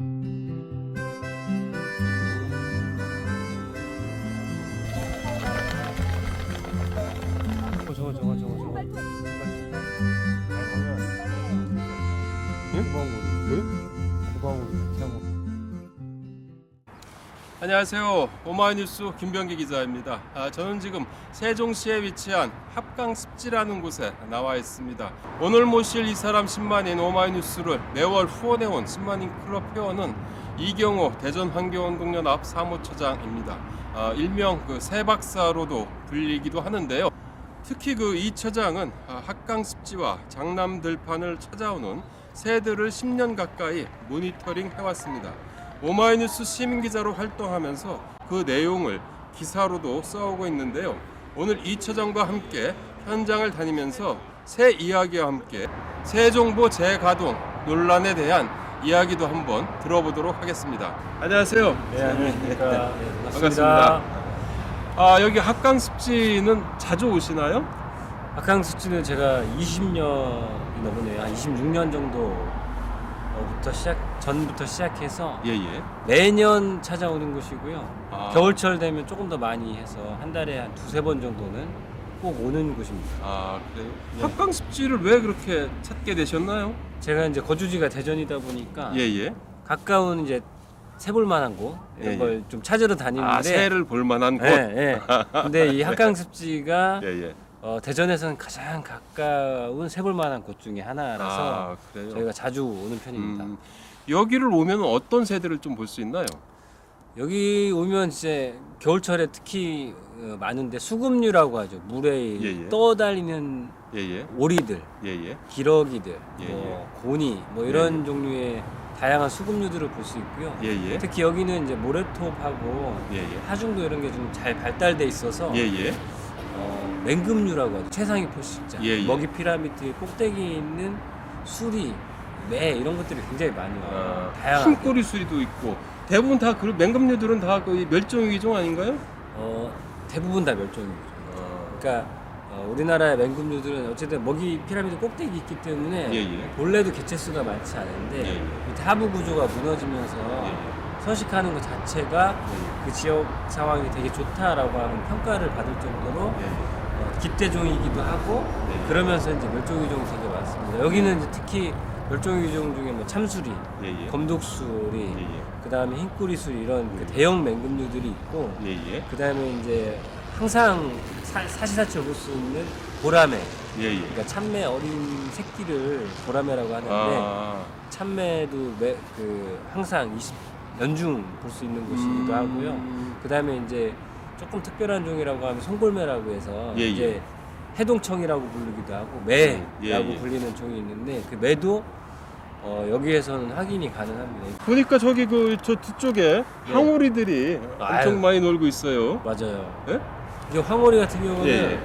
어, 안녕하세요. 오마이뉴스 김병기 기자입니다. 아, 저는 지금 세종시에 위치한 합강습지라는 곳에 나와 있습니다. 오늘 모실 이 사람 10만인 오마이뉴스를 매월 후원해온 10만인 클럽 회원은 이경호 대전 환경운동연합 사무처장입니다. 아, 일명 그 세박사로도 불리기도 하는데요. 특히 그 이 처장은 아, 합강습지와 장남들판을 찾아오는 새들을 10년 가까이 모니터링 해왔습니다. 오마이뉴스 시민 기자로 활동하면서 그 내용을 기사로도 써오고 있는데요. 오늘 이 처장과 함께 현장을 다니면서 새 이야기와 함께 새 정보 재가동 논란에 대한 이야기도 한번 들어보도록 하겠습니다. 안녕하세요. 네, 안녕하십니까. 네, 반갑습니다. 아 여기 합강습지는 자주 오시나요? 박항수치는 제가 20년이 넘었네요. 한 26년 정도 부터 시작 전부터 시작해서 예예. 매년 찾아오는 곳이고요. 아. 겨울철 되면 조금 더 많이 해서 한 달에 한 두세 번 정도는 꼭 오는 곳입니다. 아 그래요? 네. 합강 습지를 왜 그렇게 찾게 되셨나요? 제가 이제 거주지가 대전이다 보니까 예예. 가까운 이제 세볼만한 곳 이런 예, 걸 좀 찾으러 다니는데 아 새를 볼 만한 곳. 예, 예. 근데 이 합강 습지가 예 예. 어, 대전에서는 가장 가까운 세볼만한 곳 중에 하나라서 아 그래요. 저희가 자주 오는 편입니다. 음, 여기를 오면 어떤 새들을 좀 볼 수 있나요? 여기 오면 이제 겨울철에 특히 어, 많은데 수금류라고 하죠. 물에 예, 예. 떠다니는 예예. 오리들, 예예. 기러기들, 예, 뭐 고니 뭐 이런 종류의 다양한 수금류들을 볼 수 있고요. 예예. 특히 여기는 이제 모래톱하고 예예. 하중도 이런 게 좀 잘 발달돼 있어서 예예. 어, 맹금류라고 하죠. 최상위 포식자. 예, 예. 먹이 피라미드 꼭대기에 있는 수리, 매 이런 것들이 굉장히 많이 와요. 아, 다양하게. 흰꼬리 수리도 있고 대부분 다 그 맹금류들은 다 거의 멸종 위기종 아닌가요? 어, 대부분 다 멸종이죠. 아, 그러니까 어, 우리나라의 맹금류들은 어쨌든 먹이 피라미드 꼭대기 있기 때문에 예 예. 본래도 개체수가 많지 않은데 예, 예. 밑에 하부 구조가 무너지면서 예 예. 서식하는 것 자체가 예. 그 지역 상황이 되게 좋다라고 하는 평가를 받을 정도로 예예. 어, 기대종이기도 하고 네. 그러면서 이제 멸종위종이 되게 많습니다. 여기는 이제 특히 멸종위종 중에 뭐 참수리, 예 예. 검독수리, 예 예. 그 다음에 흰꼬리수리 이런 그 네. 대형 맹금류들이 있고 예 예. 그 다음에 이제 항상 사, 사시사철 볼 수 있는 보라매, 예 예. 그러니까 참매 어린 새끼를 보라매라고 하는데 아. 참매도 매, 그 항상 20 연중 볼 수 있는 곳이기도 하고요. 음. 그 다음에 이제 조금 특별한 종이라고 하면 송골매라고 해서 예, 이제 예. 해동청이라고 부르기도 하고 매라고 예, 예. 불리는 종이 있는데 그 매도 어, 여기에서는 확인이 가능합니다. 보니까 저기 그 저 뒤쪽에 네. 항오리들이 아유. 엄청 많이 놀고 있어요. 맞아요. 예? 이게 황오리 같은 경우는 예.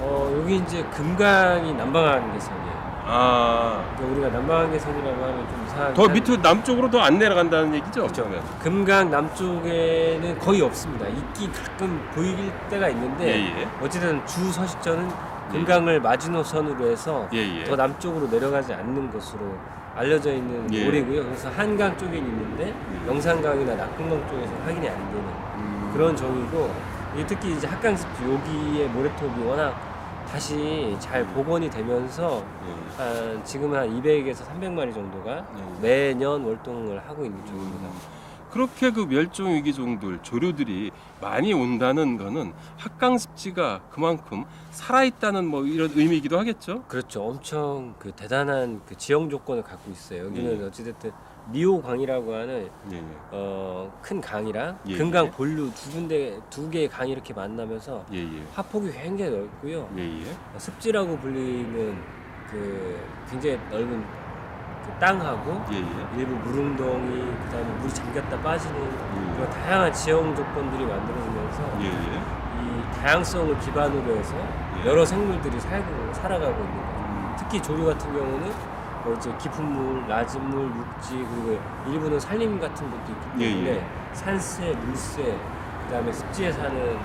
어, 여기 이제 금강이 남방한계선이에요. 아. 그러니까 우리가 남방한계선이라고 하면 좀 이상하게 더 밑으로 남쪽으로 더 안 내려간다는 얘기죠? 그렇죠. 그러면. 금강 남쪽에는 거의 없습니다. 있기 가끔 보일 때가 있는데 예 예. 어쨌든 주 서식처는 금강을 마지노선으로 해서 예 예. 더 남쪽으로 내려가지 않는 것으로 알려져 있는 예. 오리고요. 그래서 한강 쪽에 있는데 예. 영산강이나 낙동강 쪽에서 확인이 안 되는 음. 그런 이게 특히 이제 합강습지 여기에 모래톱이 워낙 다시 잘 복원이 되면서 예. 한 지금은 한 200에서 300마리 정도가 예. 매년 월동을 하고 있는 종입니다. 그렇게 그 멸종 위기 종들 조류들이 많이 온다는 거는 합강습지가 그만큼 살아 있다는 뭐 이런 의미이기도 하겠죠. 그렇죠. 엄청 그 대단한 그 지형 조건을 갖고 있어요. 여기는 예. 어찌됐든 미호강이라고 하는 예, 예. 어, 큰 강이랑 예, 금강 예. 본류 두 군데 두 개의 강이 이렇게 만나면서 예, 예. 하폭이 굉장히 넓고요. 예, 예. 습지라고 불리는 그 굉장히 넓은 그 땅하고 예, 예. 일부 물웅덩이 그다음에 물이 잠겼다 빠지는 음. 그런 다양한 지형 조건들이 만들어지면서 예, 예. 이 다양성을 기반으로 해서 예. 여러 생물들이 살고 살아가고 있는 거죠. 음. 특히 조류 같은 경우는 뭐 이제 깊은 물, 낮은 물, 육지 그리고 일부는 산림 같은 것도 있기 예, 때문에 예. 산새, 물새, 그다음에 습지에 사는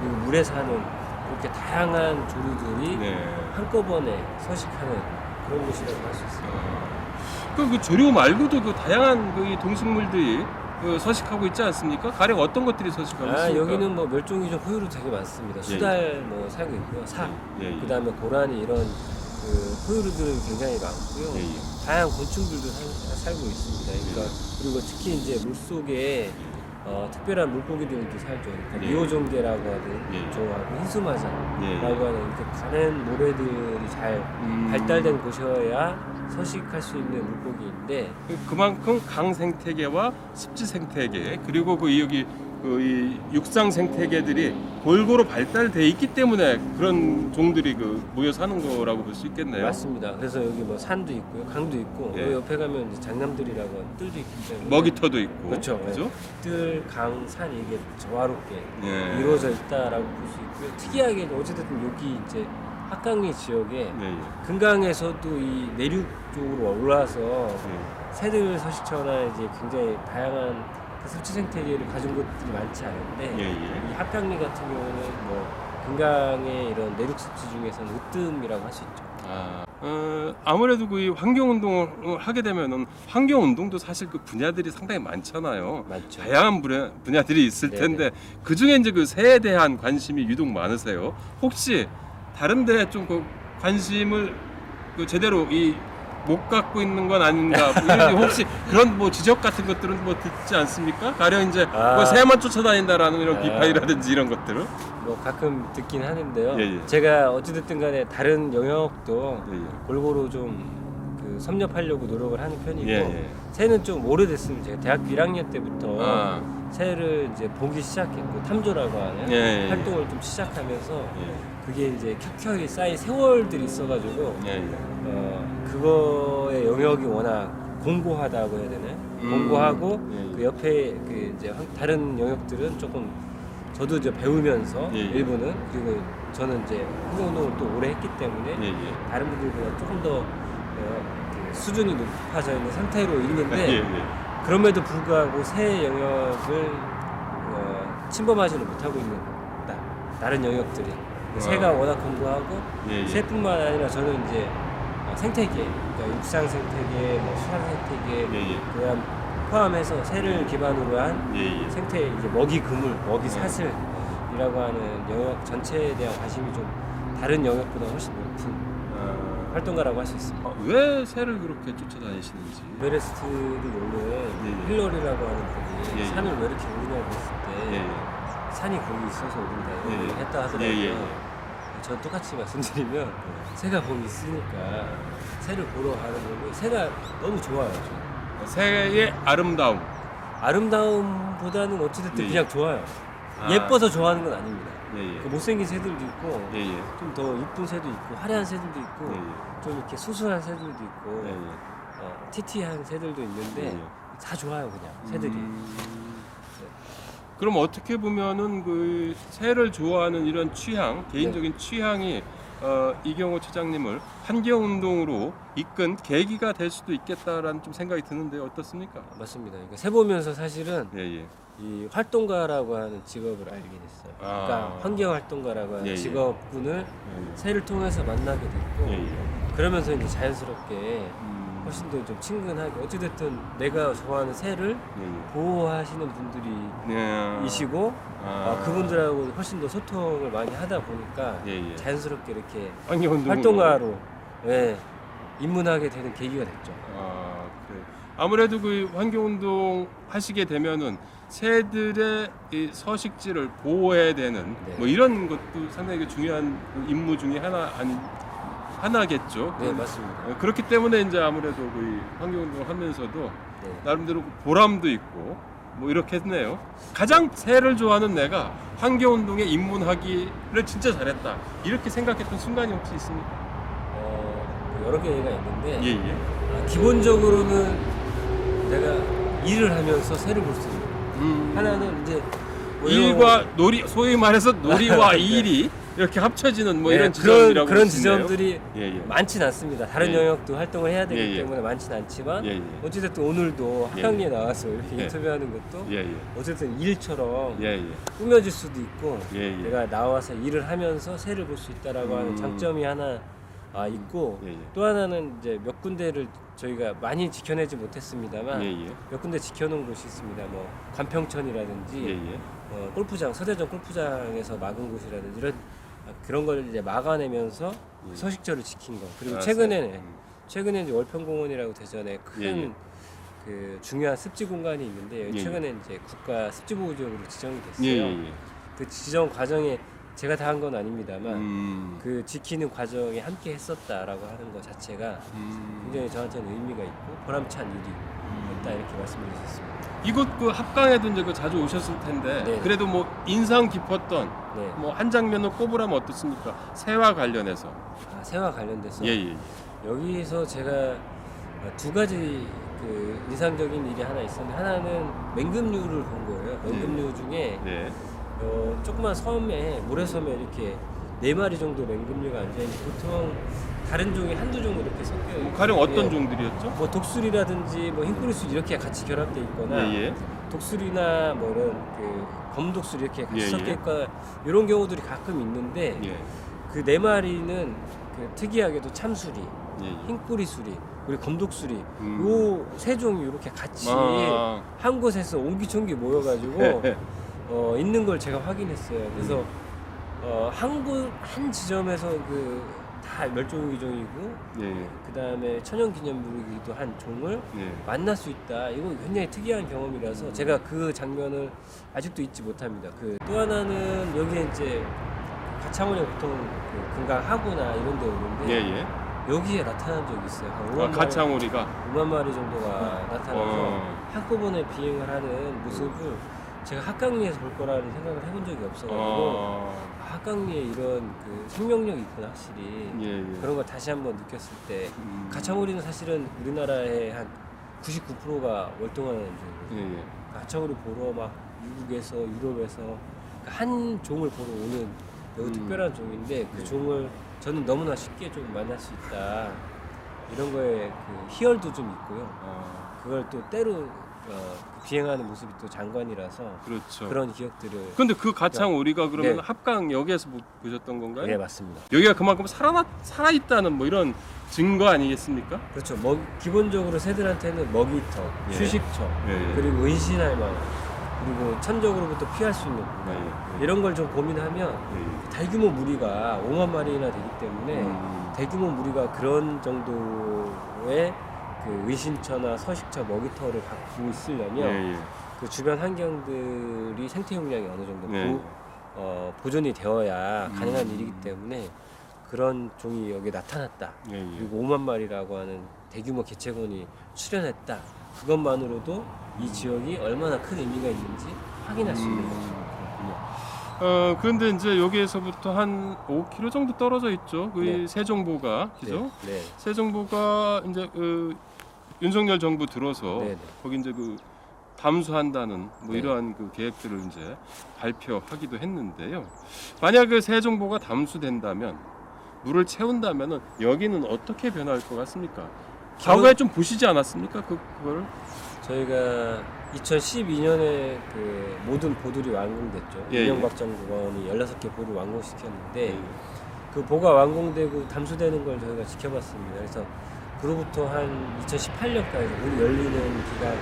그리고 물에 사는 이렇게 다양한 조류들이 네. 한꺼번에 서식하는 그런 곳이라고 할 수 있어요. 아, 그, 그 조류 말고도 그 다양한 그이 동식물들이 그 서식하고 있지 않습니까? 가령 어떤 것들이 서식하고 아 있습니까? 여기는 뭐 멸종위종 포유류 되게 많습니다. 수달 뭐 살고 있고요. 사. 예, 예. 그다음에 고라니 이런 그 포유류들은 굉장히 많고요. 예, 예. 다양한 곤충들도 살, 살고 있습니다. 그러니까 그리고 특히 이제 물 속에 어, 특별한 물고기들도 살죠. 그러니까 예. 미오종계라고 하는 예. 종하고 흰수마장라고 예, 예. 하는 이렇게 가는 모래들이 잘 음. 발달된 곳이어야 서식할 수 있는 물고기인데 그- 그만큼 강 생태계와 습지 생태계 그리고 그 여기 그 이 육상 생태계들이 골고루 발달돼 있기 때문에 그런 종들이 그 모여 사는 거라고 볼 수 있겠네요. 맞습니다. 그래서 여기 뭐 산도 있고요, 강도 있고 예. 여기 옆에 가면 이제 장남들이라고 하는 뜰도 있기 때문에 먹이터도 있고 그렇죠. 그죠? 뜰, 강, 산 이게 조화롭게 예. 이루어져 있다라고 볼 수 있고요. 특이하게 어쨌든 여기 이제 학강리 지역에 예, 예. 금강에서도 이 내륙 쪽으로 올라와서 예. 새들 서식처나 이제 굉장히 다양한 그 습지 생태계를 가진 곳들이 많지 않은데 예, 예. 이 합강리 같은 경우는 뭐 금강의 이런 내륙 습지 중에서는 으뜸이라고 할 수 있죠. 아, 어, 아무래도 그 환경 운동을 하게 되면은 환경 운동도 사실 그 분야들이 상당히 많잖아요. 맞죠. 다양한 분야, 분야들이 있을 네네. 텐데 그 중에 이제 그 새에 대한 관심이 유독 많으세요. 혹시 다른 데에 좀그 관심을 그 제대로 이 못 갖고 있는 건 아닌가? 뭐 혹시 그런 뭐 지적 같은 것들은 뭐 듣지 않습니까? 가령 이제 아. 뭐 새만 쫓아다닌다라는 이런 아. 비판이라든지 이런 것들을 뭐 가끔 듣긴 하는데요. 예, 예. 제가 어찌됐든 간에 다른 영역도 예, 예. 골고루 좀 그 섭렵하려고 노력을 하는 편이고 예, 예. 새는 좀 오래됐습니다. 제가 대학교 1학년 때부터 아, 새를 이제 보기 시작했고 탐조라고 하는 예, 예. 활동을 좀 시작하면서 예, 그게 이제 켜켜이 쌓인 세월들이 있어가지고 예, 예. 어, 그거의 영역이 워낙 공고하다고 해야 되나요? 음. 공고하고 예, 예. 그 옆에 그 이제 한- 다른 영역들은 조금 저도 이제 배우면서 예, 예. 일부는 그리고 저는 이제 환경운동을 또 오래 했기 때문에 예, 예. 다른 분들보다 조금 더 어, 그 수준이 높아져 있는 상태로 있는데 예, 예. 그럼에도 불구하고 새 영역을 어, 침범하지는 못하고 있는 다, 다른 영역들이 새가 워낙 공고하고 아. 예, 예. 새뿐만 아니라 저는 이제 어, 생태계, 그러니까 육상 생태계, 뭐 수산 생태계, 예, 예. 그다음 포함해서 새를 기반으로 한 예, 예. 생태 이제 먹이 그물, 먹이 네. 사슬이라고 하는 영역 전체에 대한 관심이 좀 다른 영역보다 훨씬 높은 아, 활동가라고 할 수 있습니다. 어, 왜 새를 그렇게 쫓아다니시는지. 에베레스트를 오른 예, 예. 힐러리라고 하는 분이 예, 예. 산을 왜 이렇게 오르냐고 했을 때 예, 예. 산이 거기 있어서 오른다 예, 예. 얘기를 했다 하더라고요. 예, 예, 예. 저 똑같이 말씀드리면 새가 거기 있으니까 새를 보러 가는 거고 새가 너무 좋아요. 저는. 새의 아름다움. 아름다움보다는 어찌됐든 예, 예. 그냥 좋아요. 아. 예뻐서 좋아하는 건 아닙니다. 예, 예. 그 못생긴 새들도 있고 예, 예. 좀 더 이쁜 새도 있고 화려한 새들도 있고 예, 예. 좀 이렇게 수수한 새들도 있고 예, 예. 어, 티티한 새들도 있는데 예, 예. 다 좋아요 그냥 새들이. 음, 그럼 어떻게 보면은 그 새를 좋아하는 이런 취향, 개인적인 네. 취향이 어, 이경호 처장님을 환경 운동으로 이끈 계기가 될 수도 있겠다라는 좀 생각이 드는데 어떻습니까? 맞습니다. 그러니까 새 보면서 사실은 예, 예. 이 활동가라고 하는 직업을 알게 됐어요. 아. 그러니까 환경 활동가라고 하는 예, 예. 직업군을 예, 예. 새를 통해서 만나게 됐고 예, 예. 그러면서 이제 자연스럽게 음, 훨씬 더 좀 친근하게 어찌됐든 내가 좋아하는 새를 예, 예. 보호하시는 분들이 네. 이시고 아. 어, 그분들하고 훨씬 더 소통을 많이 하다 보니까 예, 예. 자연스럽게 이렇게 활동가로 예, 입문하게 되는 계기가 됐죠. 아, 그래. 아무래도 그 환경 운동 하시게 되면은 새들의 이 서식지를 보호해야 되는 네. 뭐 이런 것도 상당히 그 중요한 그 임무 중에 하나 아니 하나겠죠. 네 맞습니다. 어, 그렇기 때문에 이제 아무래도 그 환경 운동을 하면서도 네. 나름대로 그 보람도 있고 뭐 이렇게 했네요. 가장 새를 좋아하는 내가 환경 운동에 입문하기를 진짜 잘했다. 이렇게 생각했던 순간이 혹시 있습니까? 어, 뭐 여러 개가 있는데 예, 예. 아, 기본적으로는 내가 일을 하면서 새를 볼 수 있는 음. 하나는 이제 뭐 일과 놀이 소위 말해서 놀이와 일이 이렇게 합쳐지는 뭐 네, 이런 그런 지점이라고 그런 있네요. 지점들이 예, 예. 많진 않습니다. 다른 예. 영역도 활동을 해야 되기 예, 예. 때문에 많진 않지만 예, 예. 어찌됐든 오늘도 예, 학강리에 나와서 이렇게 예. 인터뷰하는 것도 예, 예. 어쨌든 일처럼 예, 예. 꾸며질 수도 있고 예, 예. 내가 나와서 일을 하면서 새를 볼 수 있다라고 음. 하는 장점이 하나 아 있고 예, 예. 또 하나는 이제 몇 군데를 저희가 많이 지켜내지 못했습니다만 예, 예. 몇 군데 지켜놓은 곳이 있습니다. 뭐 관평천이라든지 예, 예. 어, 골프장 서대전 골프장에서 막은 곳이라든지 이런 아, 그런 걸 이제 막아내면서 예. 서식처를 지킨 거 그리고 아, 최근에는 음. 최근에 월평공원이라고 대전에 큰 예, 예. 그 중요한 습지 공간이 있는데 여기 예, 예. 최근에 이제 국가 습지 보호 지역으로 지정이 됐어요. 예, 예, 예. 그 지정 과정에 제가 다 한 건 아닙니다만 음. 그 지키는 과정에 함께 했었다라고 하는 것 자체가 음. 굉장히 저한테는 의미가 있고 보람찬 일이었다 이렇게 말씀드릴 수 있습니다. 이곳 그 합강에도 이제 그 자주 오셨을 텐데 네. 그래도 뭐 인상 깊었던 네, 뭐 한 장면을 꼽으라면 어떻습니까? 새와 관련해서. 아, 새와 관련돼서 예, 예. 여기서 제가 두 가지 그 인상적인 일이 하나 있었는데 하나는 맹금류를 본 거예요. 맹금류 중에 네. 어, 조그만 섬에 모래섬에 이렇게 네 마리 정도 맹금류가 앉아 있는 보통 다른 종이 한두 종 이렇게 섞여 뭐 가령 어떤 예. 종들이었죠? 뭐 독수리라든지 뭐 흰꼬리술 이렇게 같이 결합돼 있거나 예, 예. 독수리나 뭐 이런 그 검독수리 이렇게 같이 예, 섞여 예. 있거나 이런 경우들이 가끔 있는데 예. 그 네 마리는 그 특이하게도 참수리, 예, 예. 흰꼬리수리 그리고 검독수리 음. 요 세 종이 이렇게 같이 아. 한 곳에서 옹기종기 모여가지고 어, 있는 걸 제가 확인했어요. 그래서 음. 어, 한 곳 한 지점에서 그 다 멸종위종이고 예, 예. 그 다음에 천연기념물이기도 한 종을 예. 만날 수 있다. 이거 굉장히 특이한 경험이라서 제가 그 장면을 아직도 잊지 못합니다. 그 또 하나는 여기에 이제 가창원에 보통 그 금강 하구나 이런 데 오는데 예, 예. 여기에 나타난 적이 있어요. 한 5만, 아, 마리, 가창오리가 5만 마리 정도가 나타나서 어. 한꺼번에 비행을 하는 모습을 제가 합강리에서 볼 거라는 생각을 해본 적이 없어가지고 어. 아, 합강리에 이런 그 생명력이 있구나 확실히 예, 예. 그런 걸 다시 한번 느꼈을 때 음. 가창오리는 사실은 우리나라의 한 99%가 월동하는 종이거든요. 예, 예. 가창오리 보러 막 미국에서 유럽에서 한 종을 보러 오는 매우 음. 특별한 종인데 그 네. 종을 저는 너무나 쉽게 좀 만날 수 있다 이런 거에 그 희열도 좀 있고요. 아, 그걸 또 때로 어, 비행하는 모습이 또 장관이라서 그렇죠. 그런 기억들을 근데 그 가창 오리가 그러면 네. 합강역에서 보- 보셨던 건가요? 네 맞습니다. 여기가 그만큼 살아 살아 있다는 뭐 이런 증거 아니겠습니까? 그렇죠. 먹, 기본적으로 새들한테는 먹이터, 예. 휴식처, 예, 예. 그리고 은신할 만한, 그리고 천적으로부터 피할 수 있는 공간 네, 네. 이런 걸 좀 고민하면 예. 대규모 무리가 5만 마리나 되기 때문에 음. 대규모 무리가 그런 정도의 그 은신처나 서식처, 먹이터를 갖고 있으려면 예, 예. 그 주변 환경들이 생태 용량이 어느 정도 네. 보, 어, 보존이 되어야 가능한 음. 일이기 때문에 그런 종이 여기 나타났다. 예, 예. 그리고 5만 마리라고 하는 대규모 개체군이 출현했다. 그것만으로도 이 지역이 얼마나 큰 의미가 있는지 확인할 수 있는 음. 거죠. 어 그런데 이제 여기에서부터 한 5km 정도 떨어져 있죠. 그 네. 세종보가 그죠? 네. 네. 세종보가 이제 그 윤석열 정부 들어서 네, 네. 거기 이제 그 담수한다는 뭐 네. 이러한 그 계획들을 이제 발표하기도 했는데요. 만약 그 세종보가 담수된다면 물을 채운다면은 여기는 어떻게 변할 것 같습니까? 과거에 좀 보시지 않았습니까? 그 그걸 저희가 2012년에 그 모든 보들이 완공됐죠. 예, 예. 이명박 정부원이 16개 보를 완공시켰는데 예. 그 보가 완공되고 담수되는 걸 저희가 지켜봤습니다. 그래서 그로부터 한 2018년까지 문 열리는 기간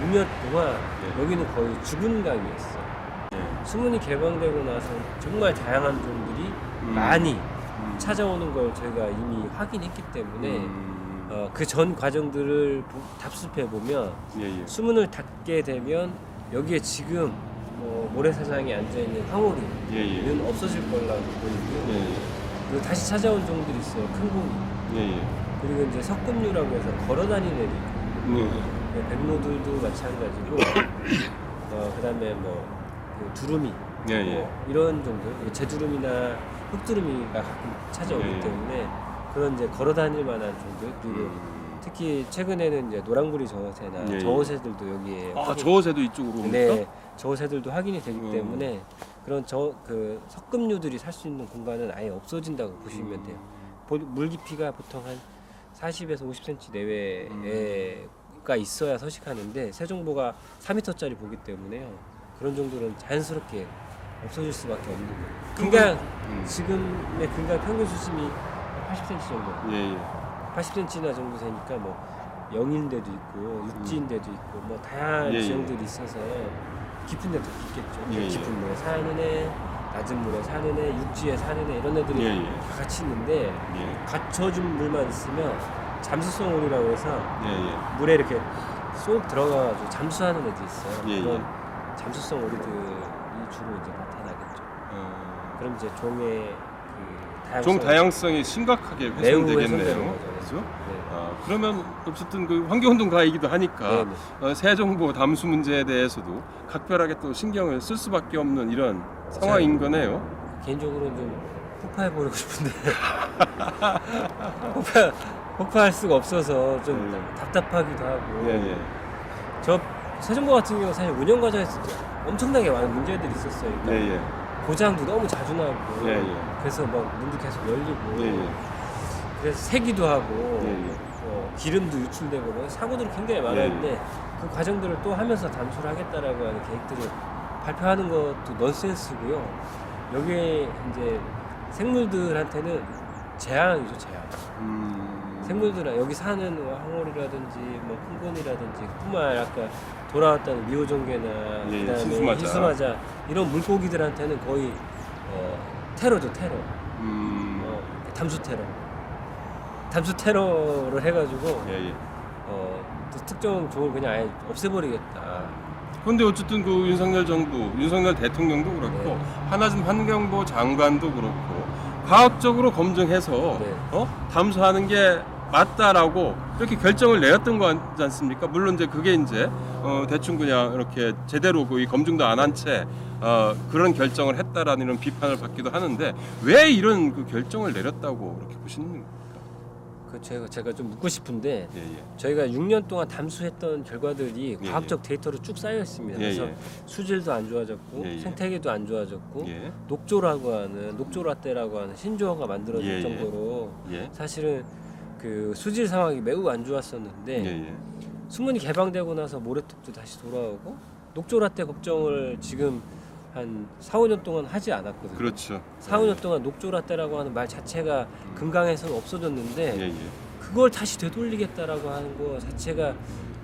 6년 동안 네. 여기는 거의 죽은 강이었어요. 예. 수문이 개방되고 나서 정말 다양한 종들이 음. 많이 음. 찾아오는 걸 저희가 이미 확인했기 때문에 음. 어, 그전 과정들을 보- 답습해 보면 예, 예. 수문을 닫게 되면 여기에 지금 뭐 모래사장에 앉아 있는 황홀이는 예, 예. 없어질 거라고 보이고요. 예, 그리고 다시 찾아온 종들이 있어요. 큰 고기. 예, 예. 그리고 이제 석금류라고 해서 걸어다니는 애들. 네. 네, 백로들도 마찬가지고 어, 그다음에 뭐 그 두루미 예, 예. 뭐 이런 종들 제두루미나 흑두루미가 가끔 찾아오기 예, 예. 때문에 그런 이제 걸어다닐 만한 종들 그리고 음. 특히 최근에는 이제 노랑부리 저어새나 예, 예. 저어새들도 여기에 아, 확인- 저어새도 이쪽으로 옵니까? 네 저어새들도 확인이 되기 음. 때문에 그런 저 그 석금류들이 살 수 있는 공간은 아예 없어진다고 보시면 돼요. 보- 물 깊이가 보통 한 40에서 50cm 내외가 있어야 서식하는데 세종보가 4m짜리 보기 때문에요. 그런 정도는 자연스럽게 없어질 수밖에 없는 거예요. 그러니까 음. 지금의 근간 평균 수심이 80cm 정도. 예, 예. 80cm나 정도 되니까 뭐 영인데도 있고 육지인데도 있고 뭐 다양한 예, 예. 지형들이 있어서 깊은 데도 있겠죠. 예, 예. 깊은 물에 사는 애, 낮은 물에 사는 애, 육지에 사는 애 이런 애들이 예, 예. 다 같이 있는데 예. 갖춰준 물만 있으면 잠수성 오리라고 해서 예, 예. 물에 이렇게 쏙 들어가가지고 잠수하는 애들이 있어요. 예, 그런 예. 잠수성 오리들이 주로 이제 나타나겠죠. 어, 그럼 이제 종의 그 다양성 종 다양성이 심각하게 매우 훼손되겠네요. 훼손되는 거죠. 그죠? 네. 아, 그러면 어쨌든 그 환경운동 가이기도 하니까 네, 네. 어, 세종보 담수 문제에 대해서도 각별하게 또 신경을 쓸 수밖에 없는 이런 상황인 거네요. 개인적으로는 좀 폭파해 보고 싶은데 폭파 폭파할 수가 없어서 좀 네. 답답하기도 하고 예, 예. 저 세종보 같은 경우 사실 운영 과정에서 엄청나게 많은 문제들이 있었어요. 예, 예. 고장도 너무 자주 나고 예, 예. 그래서 막 문도 계속 열리고 예, 예. 그래서 새기도 하고 예, 예. 어, 기름도 유출되고 뭐 사고들이 굉장히 많았는데 그 과정들을 또 하면서 담수를 하겠다라고 하는 계획들을 발표하는 것도 넌센스고요. 여기에 이제 생물들한테는 재앙이죠 재앙. 음. 생물들 여기 사는 뭐 항오리라든지 뭐 풍곤이라든지 뿐만 아니라 아까 돌아왔다는 미호종개나 예, 그 다음에 희수마자. 희수마자 이런 물고기들한테는 거의 어, 테러죠 테러. 음. 어, 담수 테러. 담수 테러를 해가지고 예, 예. 어, 또 특정 종을 그냥 아예 없애버리겠다. 근데 어쨌든 그 윤석열 정부, 윤석열 대통령도 그렇고 네. 한하진 환경부 장관도 그렇고 과학적으로 검증해서 네. 어? 담수하는 게 맞다라고 이렇게 결정을 내렸던 거지 않습니까? 물론 이제 그게 이제 어, 대충 그냥 이렇게 제대로 그이 검증도 안 한 채 어, 그런 결정을 했다라는 이런 비판을 받기도 하는데 왜 이런 그 결정을 내렸다고 이렇게 보시는? 그 제가 제가 좀 묻고 싶은데 예, 예. 저희가 6년 동안 담수했던 결과들이 예, 과학적 데이터로 쭉 쌓여 있습니다. 예, 그래서 예. 수질도 안 좋아졌고 예, 예. 생태계도 안 좋아졌고 예. 녹조라고 하는 녹조라떼라고 하는 신조어가 만들어질 예, 예. 정도로 예. 사실은 그 수질 상황이 매우 안 좋았었는데 예, 예. 수문이 개방되고 나서 모래톱도 다시 돌아오고 녹조라떼 걱정을 지금 한 4, 5년 동안 하지 않았거든요. 그렇죠. 4, 5년 동안 녹조라떼라고 하는 말 자체가 금강에서는 없어졌는데 예, 예. 그걸 다시 되돌리겠다라고 하는 거 자체가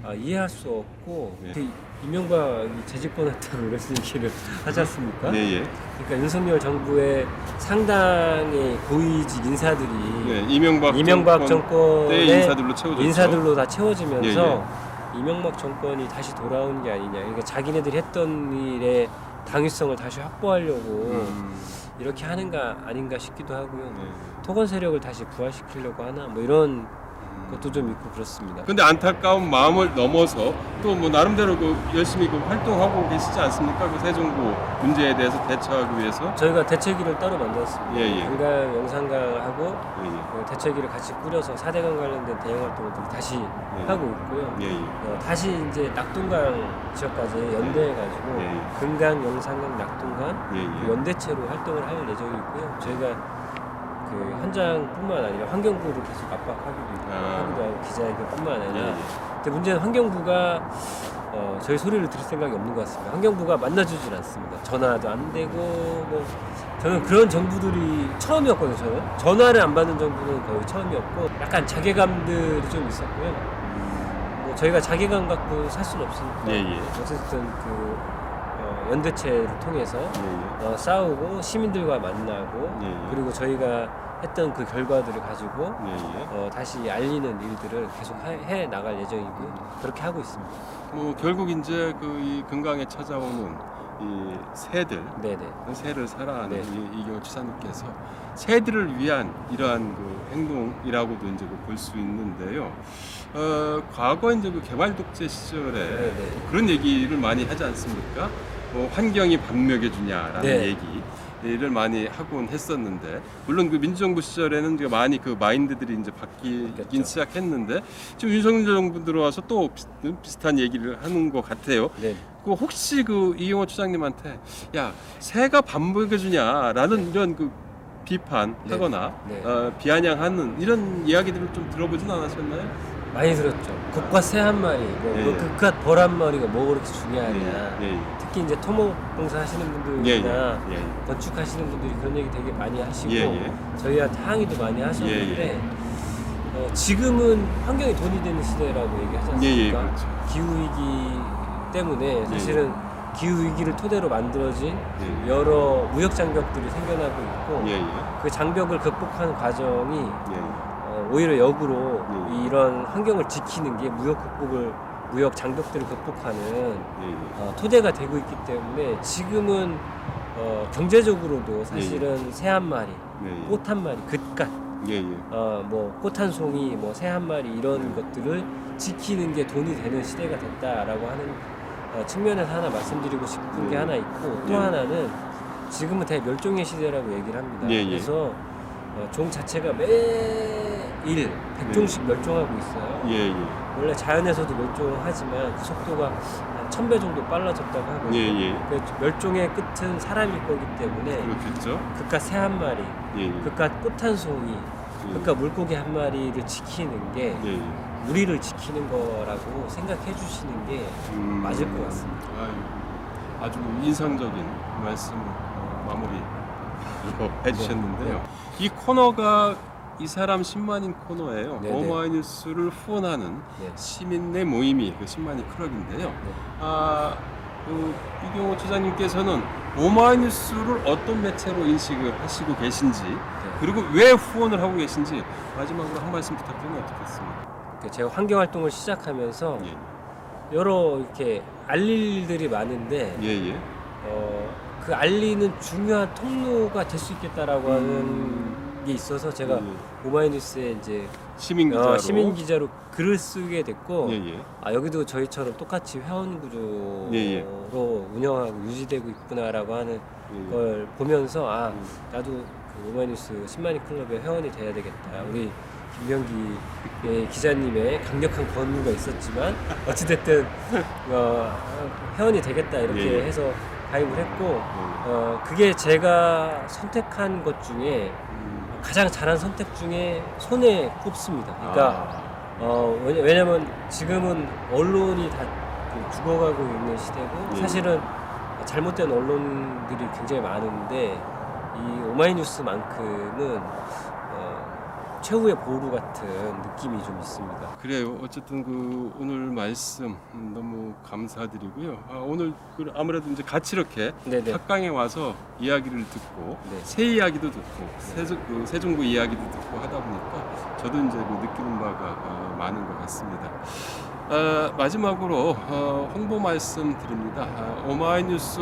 아, 이해할 수 없고 예. 그 이명박이 재집권했다고 이런 얘기를 하지 않습니까? 예, 예. 그러니까 윤석열 정부의 상당히 고위직 인사들이 네, 이명박, 이명박 정권 때 정권의 인사들로 채워졌죠. 인사들로 다 채워지면서 예, 이명박 정권이 다시 돌아오는 게 아니냐. 그러니까 자기네들이 했던 일의 당위성을 다시 확보하려고 음, 이렇게 하는가 아닌가 싶기도 하고요. 네. 토건 세력을 다시 부활시키려고 하나 뭐 이런 음. 것도 좀 있고 그렇습니다. 근데 안타까운 마음을 넘어서 또 뭐 나름대로 그 열심히 그 활동하고 계시지 않습니까? 그 세종고 문제에 대해서 대처하기 위해서. 저희가 대책위를 따로 만들었습니다. 예, 예. 관광 영상강하고 예, 예. 그 대책위를 같이 꾸려서 4대강 관련된 대응 활동을 다시 하고 있고요. 예, 예. 어, 다시 이제 낙동강 지역까지 연대해가지고 예, 예. 금강, 영산강, 낙동강 예, 그 예. 연대체로 활동을 할 예정이고요. 저희가 그 현장뿐만 아니라 환경부를 계속 압박하기도 아. 하기도 하고 기자회견뿐만 아니라 예, 예. 근데 문제는 환경부가 어, 저희 소리를 들을 생각이 없는 것 같습니다. 환경부가 만나주질 않습니다. 전화도 안 되고 뭐 저는 그런 정부들이 처음이었거든요. 저는 전화를 안 받는 정부는 거의 처음이었고 약간 자괴감들이 좀 있었고요. 뭐 저희가 자괴감 갖고 살 수는 없으니까 예, 예. 어쨌든 그 어, 연대체를 통해서 예, 예. 어, 싸우고 시민들과 만나고 예, 예. 그리고 저희가 했던 그 결과들을 가지고 예, 예. 어, 다시 알리는 일들을 계속 해, 해 나갈 예정이고요. 그렇게 하고 있습니다. 뭐 결국 이제 그이 금강에 찾아오는 이 새들 네네. 새를 사랑하는 네. 이, 이경호 지사님께서 새들을 위한 이러한 그 행동이라고도 이제 그볼수 있는데요. 어, 과거 이제 그 개발 독재 시절에 네네. 그런 얘기를 많이 하지 않습니까? 뭐 환경이 밥 먹여주냐라는 네. 얘기를 많이 하곤 했었는데 물론 그 민주정부 시절에는 그 많이 그 마인드들이 이제 바뀌긴 바뀌었죠. 시작했는데 지금 윤석열 정부 들어와서 또 비슷, 비슷한 얘기를 하는 것 같아요. 네. 그 혹시 그 이용호 추장님한테 야 새가 밥 먹여주냐라는 이런 그 비판하거나 네. 어, 비아냥하는 이런 이야기들을 좀 들어보진 않으셨나요? 많이 들었죠. 국과 새 한 마리, 뭐 예, 그 예. 극과 벌 한 마리가 뭐 그렇게 중요하냐. 예, 예. 특히 이제 토목 공사 하시는 예, 분들이나 예, 예. 건축하시는 분들이 그런 얘기 되게 많이 하시고 예, 예. 저희한테 항의도 많이 하셨는데 예, 예. 어, 지금은 환경이 돈이 되는 시대라고 얘기하지 않습니까? 예, 예, 그렇죠. 기후 위기 때문에 사실은 기후 위기를 토대로 만들어진 예. 여러 무역 장벽들이 생겨나고 있고 예, 예. 그 장벽을 극복하는 과정이 예. 어, 오히려 역으로 예. 이런 환경을 지키는 게 무역 극복을 무역 장벽들을 극복하는 예, 예. 어, 토대가 되고 있기 때문에 지금은 어, 경제적으로도 사실은 새 한 마리, 예, 예. 꽃한 마리, 긋갓, 예, 예. 어, 뭐꽃 한 송이, 뭐 새 한 마리 이런 것들을 지키는 게 돈이 되는 시대가 됐다라고 하는 어, 측면에서 하나 말씀드리고 싶은 게 예. 하나 있고 또 예. 하나는 지금은 대멸종의 시대라고 얘기를 합니다. 예, 예. 그래서 어, 종 자체가 매 일 백종씩 멸종하고 있어요. 예, 예. 원래 자연에서도 멸종하지만 그 속도가 한 1000배 정도 빨라졌다고 하거든요. 예, 예. 그 멸종의 끝은 사람일 거기 때문에 그렇겠죠. 그깟 새 한 마리, 예, 예. 그깟 꽃 한 송이, 예. 그깟 물고기 한 마리를 지키는 게 예, 예. 우리를 지키는 거라고 생각해 주시는 게 음. 맞을 것 같습니다. 아유, 아주 인상적인 말씀 어, 마무리 해주셨는데요. 이 코너가 이 사람 10만인 코너예요. 네네. 오마이 뉴스를 후원하는 네. 시민의 모임이 그 10만인 클럽인데요. 네. 아, 그 이경호 주장님께서는 오마이뉴스를 어떤 매체로 인식을 하시고 계신지 네. 그리고 왜 후원을 하고 계신지 마지막으로 한 말씀 부탁드리면 어떻겠습니까? 그 제가 환경 활동을 시작하면서 예, 여러 이렇게 알릴 일들이 많은데 예, 예. 어, 그 알리는 중요한 통로가 될 수 있겠다라고 하는 게 있어서 제가 음. 예, 오마이뉴스에 이제 시민 기자로 어, 시민 기자로 글을 쓰게 됐고 예, 예. 아 여기도 저희처럼 똑같이 회원 구조로 예, 예. 운영하고 유지되고 있구나라고 하는 예, 예. 걸 보면서 아 음. 나도 그 오마이뉴스 10만인 클럽의 회원이 돼야 되겠다. 우리 김병기 기자님의 강력한 권유가 있었지만 어찌됐든 어, 회원이 되겠다 이렇게 예, 예. 해서 가입을 했고 예. 어, 그게 제가 선택한 것 중에 음. 가장 잘한 선택 중에 손에 꼽습니다. 그러니까 아, 어, 왜냐- 왜냐면 지금은 언론이 다그 죽어가고 있는 시대고 예. 사실은 잘못된 언론들이 굉장히 많은데 이 오마이뉴스만큼은 어, 최후의 보루 같은 느낌이 좀 있습니다. 그래요. 어쨌든 그 오늘 말씀 음, 너무 감사드리고요. 아, 오늘 그 아무래도 이제 같이 이렇게 네네. 합강에 와서 이야기를 듣고 네. 새 이야기도 듣고 세종, 그 세종구 이야기도 듣고 하다 보니까 저도 이제 그 느끼는 바가 어, 많은 것 같습니다. 아, 마지막으로 어, 홍보 말씀 드립니다. 아, 오마이뉴스,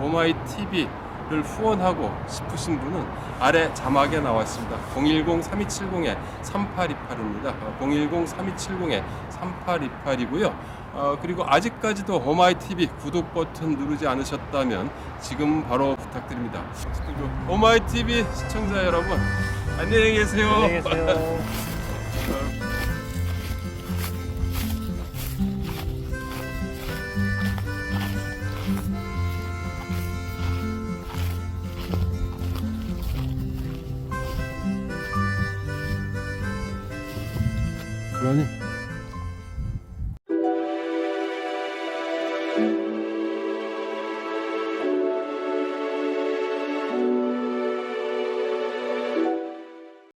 오마이TV 를 후원하고 싶으신 분은 아래 자막에 나와 있습니다. 010-3270-3828입니다. 010-3270-3828이고요. 어, 그리고 아직까지도 오마이TV 구독 버튼 누르지 않으셨다면 지금 바로 부탁드립니다. 어쨌든 그 오마이TV 시청자 여러분 안녕히 계세요. 안녕히 계세요.